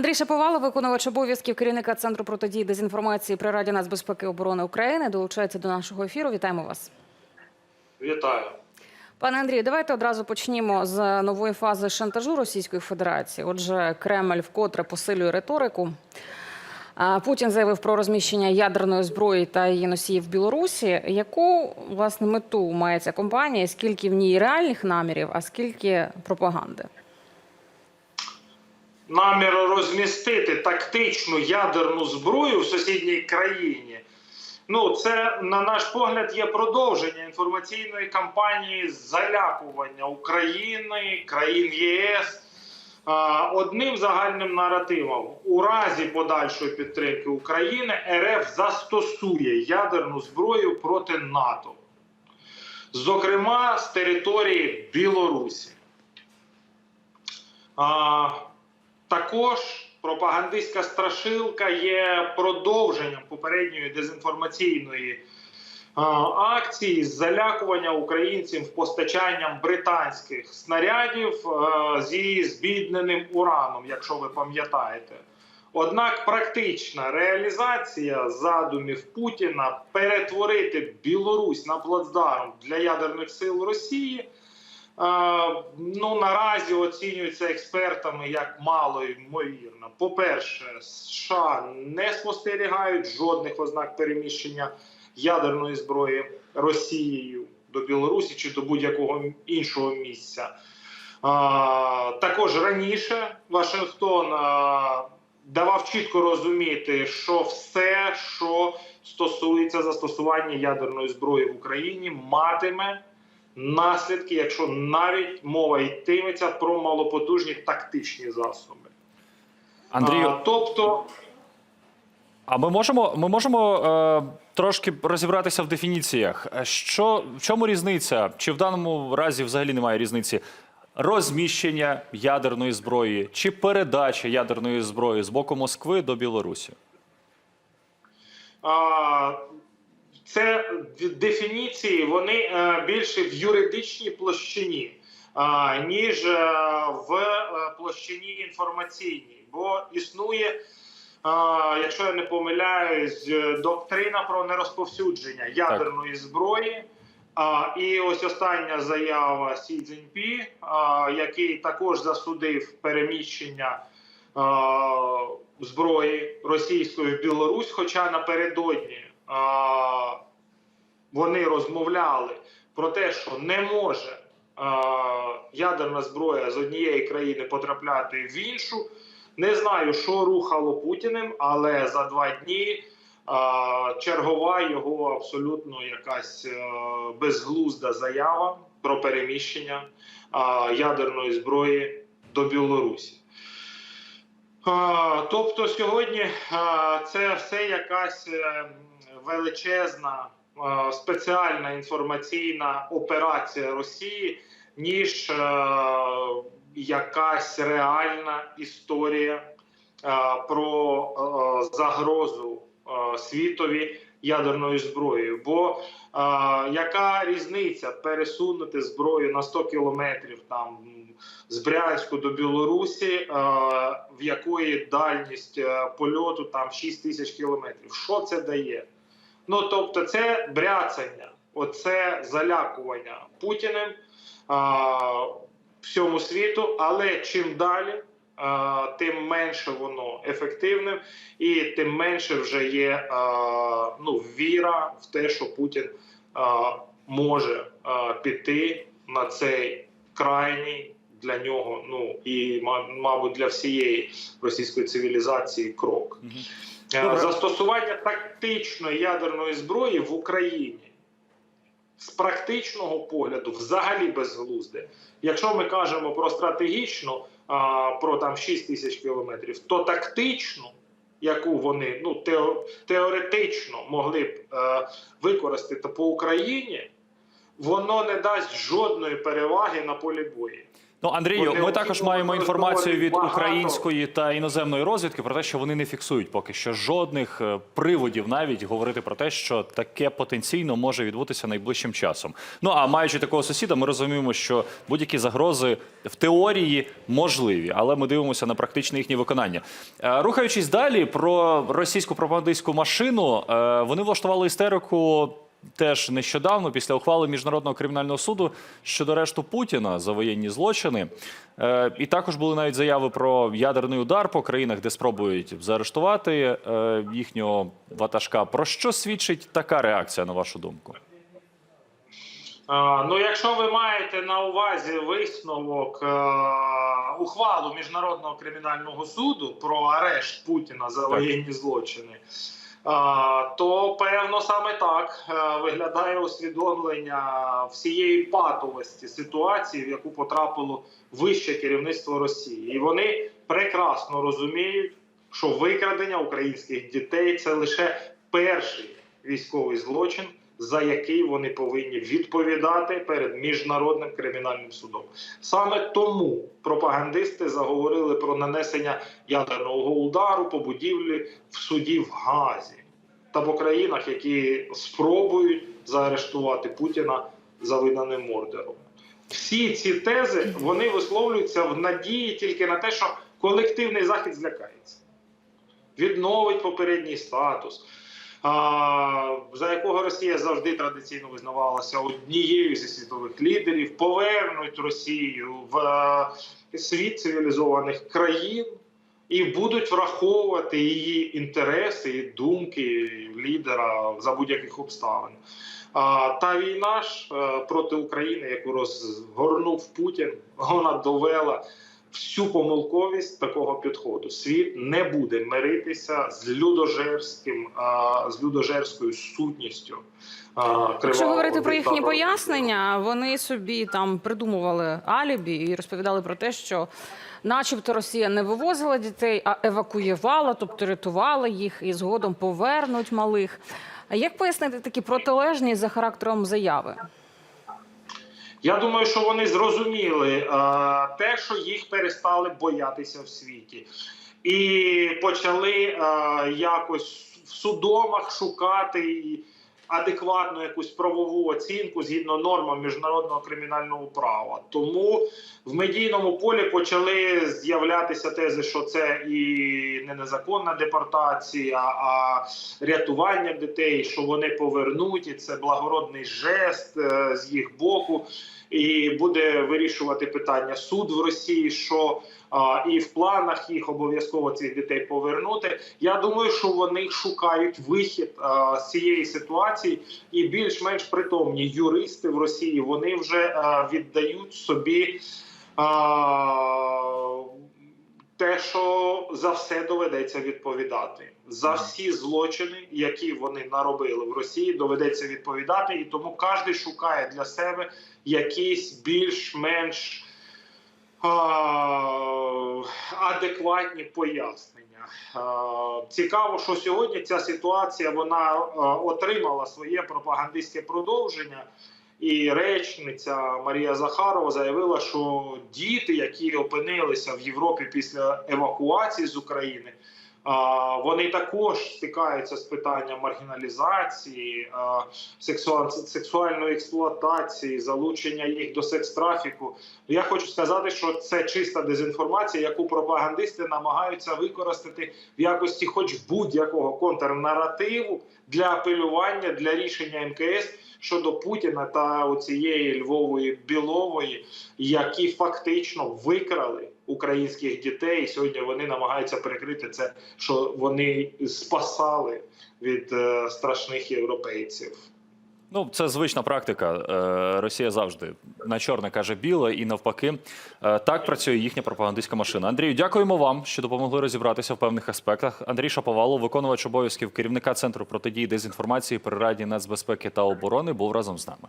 Андрій Шаповалов, виконувач обов'язків керівника центру протидії дезінформації при Раді нацбезпеки і оборони України, долучається до нашого ефіру. Вітаємо вас. Вітаю. Пане Андрію, давайте одразу почнімо з нової фази шантажу Російської Федерації. Отже, Кремль вкотре посилює риторику. Путін заявив про розміщення ядерної зброї та її носіїв в Білорусі. Яку власне мету має ця компанія? Скільки в ній реальних намірів, а скільки пропаганди? Намір розмістити тактичну ядерну зброю в сусідній країні. Ну, це, на наш погляд, є продовження інформаційної кампанії залякування України, країн ЄС одним загальним наративом. У разі подальшої підтримки України РФ застосує ядерну зброю проти НАТО, зокрема з території Білорусі. Також пропагандистська страшилка є продовженням попередньої дезінформаційної акції з залякування українців постачанням британських снарядів зі збідненим ураном, якщо ви пам'ятаєте. Однак практична реалізація задумів Путіна перетворити Білорусь на плацдарм для ядерних сил Росії. Е, Ну наразі оцінюється експертами як мало ймовірно. По-перше, США не спостерігають жодних ознак переміщення ядерної зброї Росією до Білорусі чи до будь-якого іншого місця. Е, Також раніше Вашингтон е, давав чітко розуміти, що все, що стосується застосування ядерної зброї в Україні, матиме наслідки, якщо навіть мова йтиметься про малопотужні тактичні засоби. Андрію, А, тобто, а ми можемо, ми можемо е, трошки розібратися в дефініціях. Що в чому різниця? Чи в даному разі взагалі немає різниці? Розміщення ядерної зброї чи передача ядерної зброї з боку Москви до Білорусі? а, це дефініції, вони е, більше в юридичній площині, ніж е, в е, площині інформаційній, бо існує. Якщо я не помиляюсь, доктрина про нерозповсюдження ядерної зброї. І ось остання заява Сі Цзіньпі, який також засудив переміщення зброї російської в Білорусь, хоча напередодні вони розмовляли про те, що не може ядерна зброя з однієї країни потрапляти в іншу. Не знаю, що рухало Путіним, але за два дні чергова його абсолютно якась е, безглузда заява про переміщення ядерної зброї до Білорусі. Тобто сьогодні це все якась е, величезна а, спеціальна інформаційна операція Росії, ніж е, якась реальна історія а, про е, загрозу е, світові ядерною зброєю. Бо яка різниця пересунути зброю на 100 кілометрів там з Брянську до Білорусі, е, в якої дальність е, польоту там 6 тисяч кілометрів. Що це дає? Ну тобто, це бряцання, оце залякування Путіним е, всьому світу, але чим далі. Тим менше воно ефективним, і тим менше вже є ну, віра в те, що Путін може піти на цей крайній для нього, ну і ма- мабуть для всієї російської цивілізації крок. Е, Добре. Застосування тактичної ядерної зброї в Україні з практичного погляду взагалі безглузде. Якщо ми кажемо про стратегічну, про там 6 тисяч кілометрів, то тактичну, яку вони ну тео- теоретично могли б е, використати по Україні, воно не дасть жодної переваги на полі бою. Ну, Андрію, ми також маємо інформацію від української та іноземної розвідки про те, що вони не фіксують поки що жодних е, приводів навіть говорити про те, що таке потенційно може відбутися найближчим часом. Ну а маючи такого сусіда, ми розуміємо, що будь-які загрози в теорії можливі, але ми дивимося на практичне їхнє виконання. Е, Рухаючись далі про російську пропагандистську машину, е, вони влаштували істерику. Теж нещодавно, після ухвали міжнародного кримінального суду щодо арешту Путіна за воєнні злочини, е, і також були навіть заяви про ядерний удар по країнах, де спробують заарештувати е, їхнього ватажка. Про що свідчить така реакція, на вашу думку? Ну, якщо ви маєте на увазі висновок е, ухвалу міжнародного кримінального суду про арешт Путіна за воєнні злочини, то певно саме так е, виглядає усвідомлення всієї патовості ситуації, в яку потрапило вище керівництво Росії, і вони прекрасно розуміють, що викрадення українських дітей це лише перший військовий злочин за який вони повинні відповідати перед міжнародним кримінальним судом. Саме тому пропагандисти заговорили про нанесення ядерного удару по будівлі в суді в Газі та по країнах, які спробують заарештувати Путіна за виданим ордером. Всі ці тези вони висловлюються в надії тільки на те, що колективний захід злякається, відновить попередній статус за якого Росія завжди традиційно визнавалася однією зі світових лідерів, повернуть Росію в е, світ цивілізованих країн і будуть враховувати її інтереси і думки лідера за будь-яких обставин. Та війна ж е, проти України, яку розгорнув Путін, вона довела всю помилковість такого підходу. Світ не буде миритися з людожерським, а, з людожерською сутністю. а, Якщо говорити про їхні пояснення, вони собі там придумували алібі і розповідали про те, що, начебто, Росія не вивозила дітей, а евакуювала, тобто рятувала їх і згодом повернуть малих. А як пояснити такі протилежні за характером заяви? Я думаю, що вони зрозуміли а, те, що їх перестали боятися в світі, і почали а, якось в судомах шукати і адекватну якусь правову оцінку згідно нормам міжнародного кримінального права. Тому в медійному полі почали з'являтися тези, що це і не незаконна депортація, а рятування дітей, що вони повернуть, і це благородний жест е, з їх боку. І буде вирішувати питання суд в Росії, що а, і в планах їх обов'язково цих дітей повернути. Я думаю, що вони шукають вихід а, з цієї ситуації, і більш-менш притомні юристи в Росії вони вже а, віддають собі. А, те, що за все доведеться відповідати за всі злочини, які вони наробили в Росії, доведеться відповідати, і тому кожен шукає для себе якісь більш-менш адекватні пояснення. Цікаво, що сьогодні ця ситуація вона отримала своє пропагандистське продовження. І речниця Марія Захарова заявила, що діти, які опинилися в Європі після евакуації з України, вони також стикаються з питанням маргіналізації, сексуальної експлуатації, залучення їх до секс-трафіку. Я хочу сказати, що це чиста дезінформація, яку пропагандисти намагаються використати в якості, хоч будь-якого контрнаративу для апелювання для рішення МКС щодо Путіна та оцієї Львової Білової, які фактично викрали українських дітей. Сьогодні вони намагаються прикрити це, що вони спасали від е, страшних європейців. Ну, це звична практика. Е, Росія завжди на чорне каже біле, і навпаки, Е, так працює їхня пропагандистська машина. Андрію, дякуємо вам, що допомогли розібратися в певних аспектах. Андрій Шаповалов, виконувач обов'язків керівника центру протидії дезінформації при раді нацбезпеки та оборони, був разом з нами.